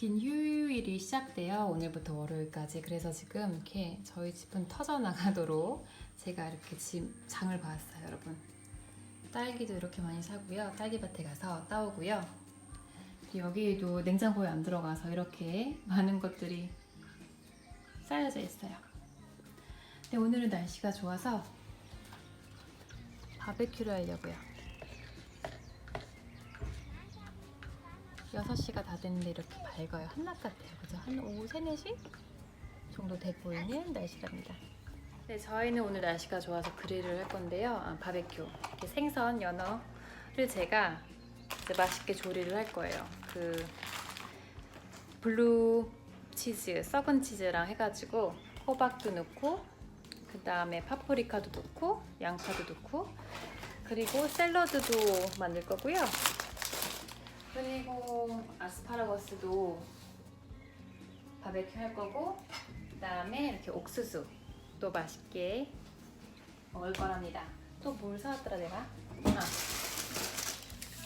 긴 휴일이 시작돼요. 오늘부터 월요일까지. 그래서 지금 이렇게 저희 집은 터져나가도록 제가 이렇게 집 장을 봐왔어요, 여러분. 딸기도 이렇게 많이 사고요. 딸기밭에 가서 따오고요. 여기에도 냉장고에 안 들어가서 이렇게 많은 것들이 쌓여져 있어요. 근데 오늘은 날씨가 좋아서 바베큐를 하려고요. 6시가 다 됐는데 이렇게 밝아요. 한낮 같아요. 그죠? 한 오후 3, 4시 정도 돼 보이는 날씨랍니다. 네, 저희는 오늘 날씨가 좋아서 그릴을 할 건데요. 아, 바베큐. 이렇게 생선, 연어를 제가 이제 맛있게 조리를 할 거예요. 그 블루 치즈, 썩은 치즈랑 해가지고 호박도 넣고 그 다음에 파프리카도 넣고 양파도 넣고 그리고 샐러드도 만들 거고요. 그리고 아스파라거스도 바베큐 할 거고 그 다음에 이렇게 옥수수 또 맛있게 먹을 거랍니다. 또 뭘 사왔더라 내가? 아,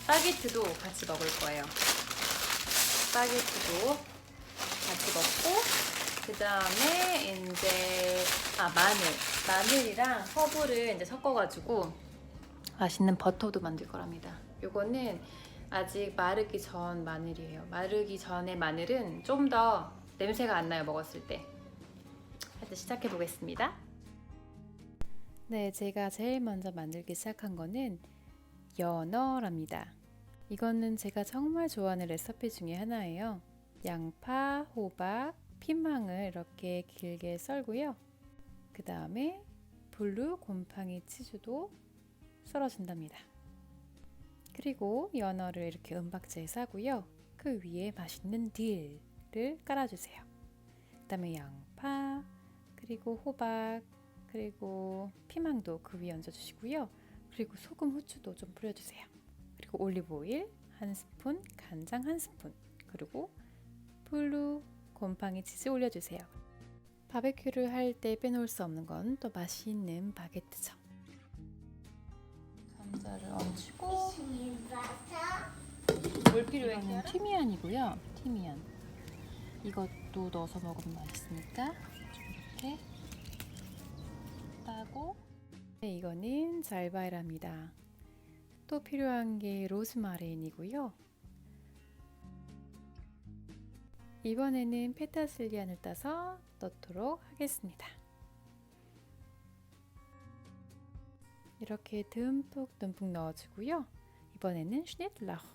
바게트도 같이 먹을 거예요. 바게트도 같이 먹고 그 다음에 이제 아 마늘 마늘이랑 허브를 이제 섞어가지고 맛있는 버터도 만들 거랍니다. 요거는 아직 마르기 전 마늘이에요. 마르기 전에 마늘은 좀 더 냄새가 안 나요 먹었을 때. 하여튼 시작해 보겠습니다. 네, 제가 제일 먼저 만들기 시작한 거는 연어랍니다. 이거는 제가 정말 좋아하는 레시피 중에 하나예요. 양파, 호박, 피망을 이렇게 길게 썰고요. 그 다음에 블루 곰팡이 치즈도 썰어준답니다. 그리고 연어를 이렇게 은박지에 싸고요. 그 위에 맛있는 딜을 깔아주세요. 그 다음에 양파, 그리고 호박, 그리고 피망도 그 위에 얹어주시고요. 그리고 소금, 후추도 좀 뿌려주세요. 그리고 올리브 오일 한 스푼, 간장 한 스푼, 그리고 블루 곰팡이 치즈 올려주세요. 바베큐를 할 때 빼놓을 수 없는 건 또 맛있는 바게트죠. 감자를 얹고 물 필요해? 이거는 티미안이고요. 티미안. 이것도 넣어서 먹으면 맛있으니까 이렇게 따고 네, 이거는 잘바이랍니다. 또 필요한 게 로즈마린이고요. 이번에는 페타슬리안을 따서 넣도록 하겠습니다. 이렇게 듬뿍 듬뿍 넣어주고요. 이번에는 슈니틀라호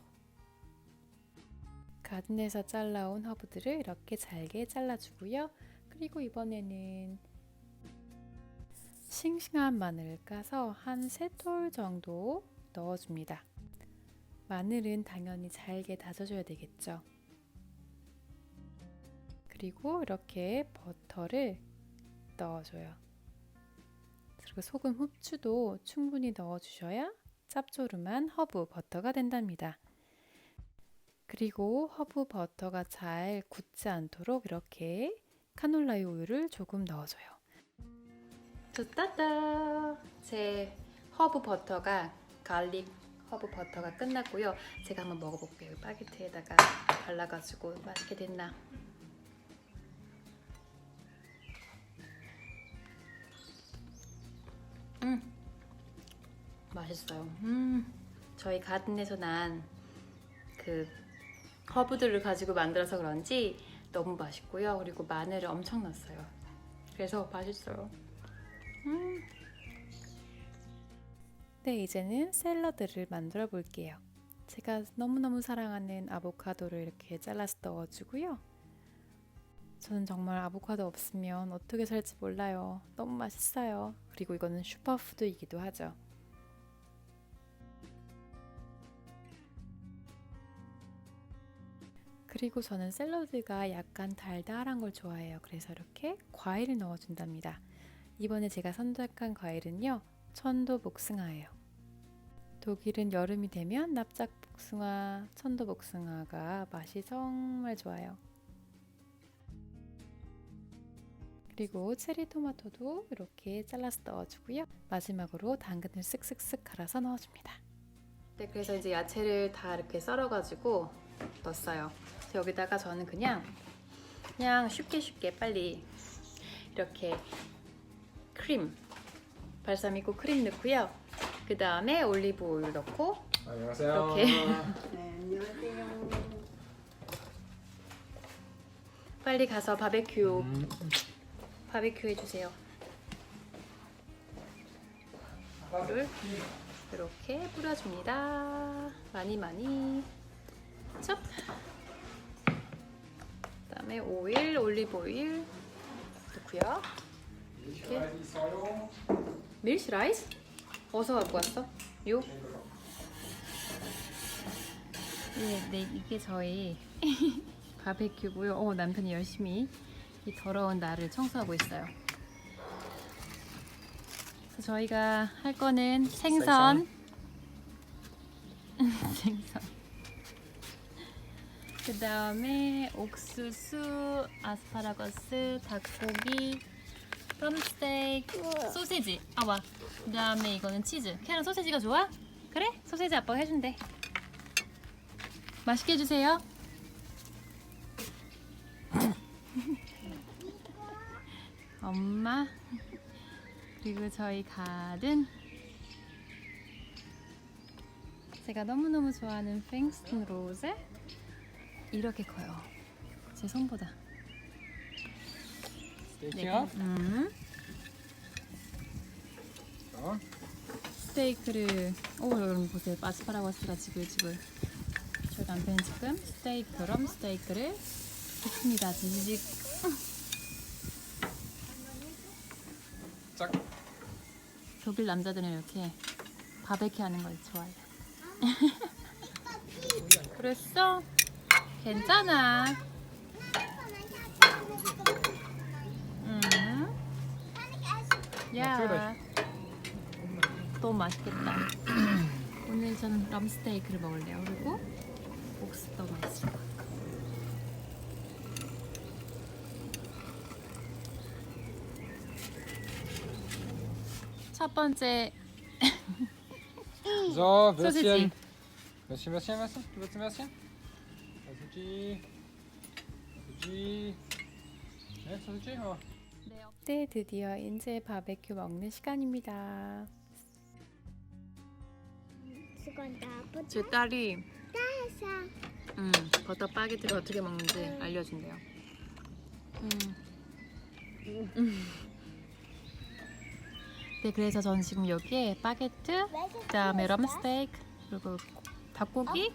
가든에서 잘라온 허브들을 이렇게 잘게 잘라주고요. 그리고 이번에는 싱싱한 마늘을 까서 한세톨 정도 넣어줍니다. 마늘은 당연히 잘게 다져줘야 되겠죠. 그리고 이렇게 버터를 넣어줘요. 그리고 소금, 후추도 충분히 넣어주셔야 짭조름한 허브 버터가 된답니다. 그리고 허브 버터가 잘 굳지 않도록 이렇게 카놀라유 우유를 조금 넣어줘요. 좋다다! 제 허브 버터가 갈릭 허브 버터가 끝났고요. 제가 한번 먹어볼게요. 바게트에다가 발라가지고 맛있게 됐나? 음, 맛있어요. 음, 저희 가든에서 난 그 허브들을 가지고 만들어서 그런지 너무 맛있고요. 그리고 마늘을 엄청 넣었어요. 그래서 맛있어요. 음. 네, 이제는 샐러드를 만들어 볼게요. 제가 너무너무 사랑하는 아보카도를 이렇게 잘라서 넣어주고요. 저는 정말 아보카도 없으면 어떻게 살지 몰라요. 너무 맛있어요. 그리고 이거는 슈퍼푸드이기도 하죠. 그리고 저는 샐러드가 약간 달달한 걸 좋아해요. 그래서 이렇게 과일을 넣어준답니다. 이번에 제가 선택한 과일은요, 천도 복숭아예요. 독일은 여름이 되면 납작 복숭아, 천도 복숭아가 맛이 정말 좋아요. 그리고 체리 토마토도 이렇게 잘라서 넣어주고요. 마지막으로 당근을 쓱쓱쓱 갈아서 넣어줍니다. 네, 그래서 이제 야채를 다 이렇게 썰어가지고 넣었어요. 여기다가 저는 그냥 그냥 쉽게 쉽게 빨리 이렇게 크림 발사미코 크림 넣고요. 그 다음에 올리브 오일 넣고 안녕하세요. 이렇게. 네, 안녕하세요. 빨리 가서 바베큐 음, 바베큐 해주세요. 를 이렇게 뿌려줍니다. 많이 많이. 첩. 그다음에 오일, 올리브 오일 넣고요. 이렇게. 밀시 라이스 어디서 갖고 왔어? 요? 네, 네 이게 저희 바베큐고요. 어, 남편이 열심히 이 더러운 날을 청소하고 있어요. 그래서 저희가 할 거는 생선, 생선. 그 다음에 옥수수, 아스파라거스, 닭고기, 럼스테이크, 소세지. 아 와. 그 다음에 이거는 치즈. 캐런 소세지가 좋아? 그래? 소세지 아빠가 해준대. 맛있게 해주세요. 엄마 그리고 저희 가든. 제가 너무너무 좋아하는 팽스턴 로즈 이렇게 커요. 제 손보다. 스테이크요? 음. 어? 스테이크를 오 여러분 보세요. 아스파라거스가 지글지글. 저희 남편이 지금 스테이크 럼 스테이크를 굽습니다. 지지직 독일 남자들은 이렇게 바베큐 하는 걸 좋아해요. 그랬어? 괜찮아. 음. 야 너무 맛있겠다. 오늘 저는 럼스테이크를 먹을래요. 그리고 옥수도 맛있어 첫 번째 So, 소시지. Würstchen. Würstchen, Würstchen, Würstchen. Du willst ein Würstchen? Sausage. Sausage. Ne, Sausage? Oh. 네, 드디어 이제 바베큐 먹는 시간입니다. 다제 딸이 음, 버터 바게트를 어떻게 먹는지 알려준대요. 음. 음. 네, 그래서 저는 지금 여기에 바게트, 그다음에 럼 스테이크, 그리고 닭고기,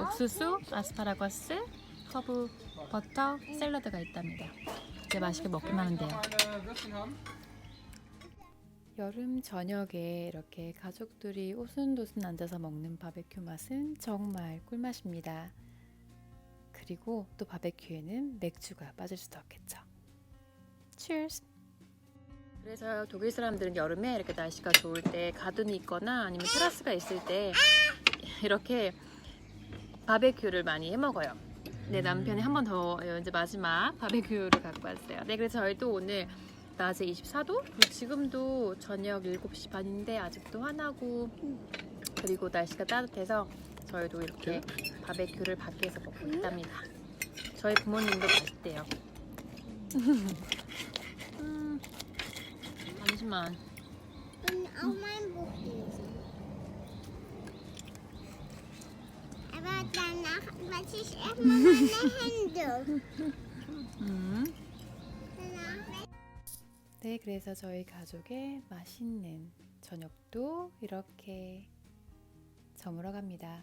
옥수수, 아스파라거스, 허브, 버터, 샐러드가 있답니다. 이제 맛있게 먹기만 하면 돼요. 여름 저녁에 이렇게 가족들이 오순도순 앉아서 먹는 바베큐 맛은 정말 꿀맛입니다. 그리고 또 바베큐에는 맥주가 빠질 수도 없겠죠. Cheers! 그래서 독일 사람들은 여름에 이렇게 날씨가 좋을 때 가든이 있거나 아니면 테라스가 있을 때 이렇게 바베큐를 많이 해 먹어요. 네 남편이 한 번 더 이제 마지막 바베큐를 갖고 왔어요. 네 그래서 저희도 오늘 낮에 24도 그리고 지금도 저녁 7시 반인데 아직도 환하고 그리고 날씨가 따뜻해서 저희도 이렇게 바베큐를 밖에서 먹고 있답니다. 저희 부모님도 맛있대요. 음, 잠시만. Und auch mein Buch lesen. Aber danach wasche ich erstmal meine Hände. 음. Danach 네, 그래서 저희 가족의 맛있는 저녁도 이렇게 저물어 갑니다.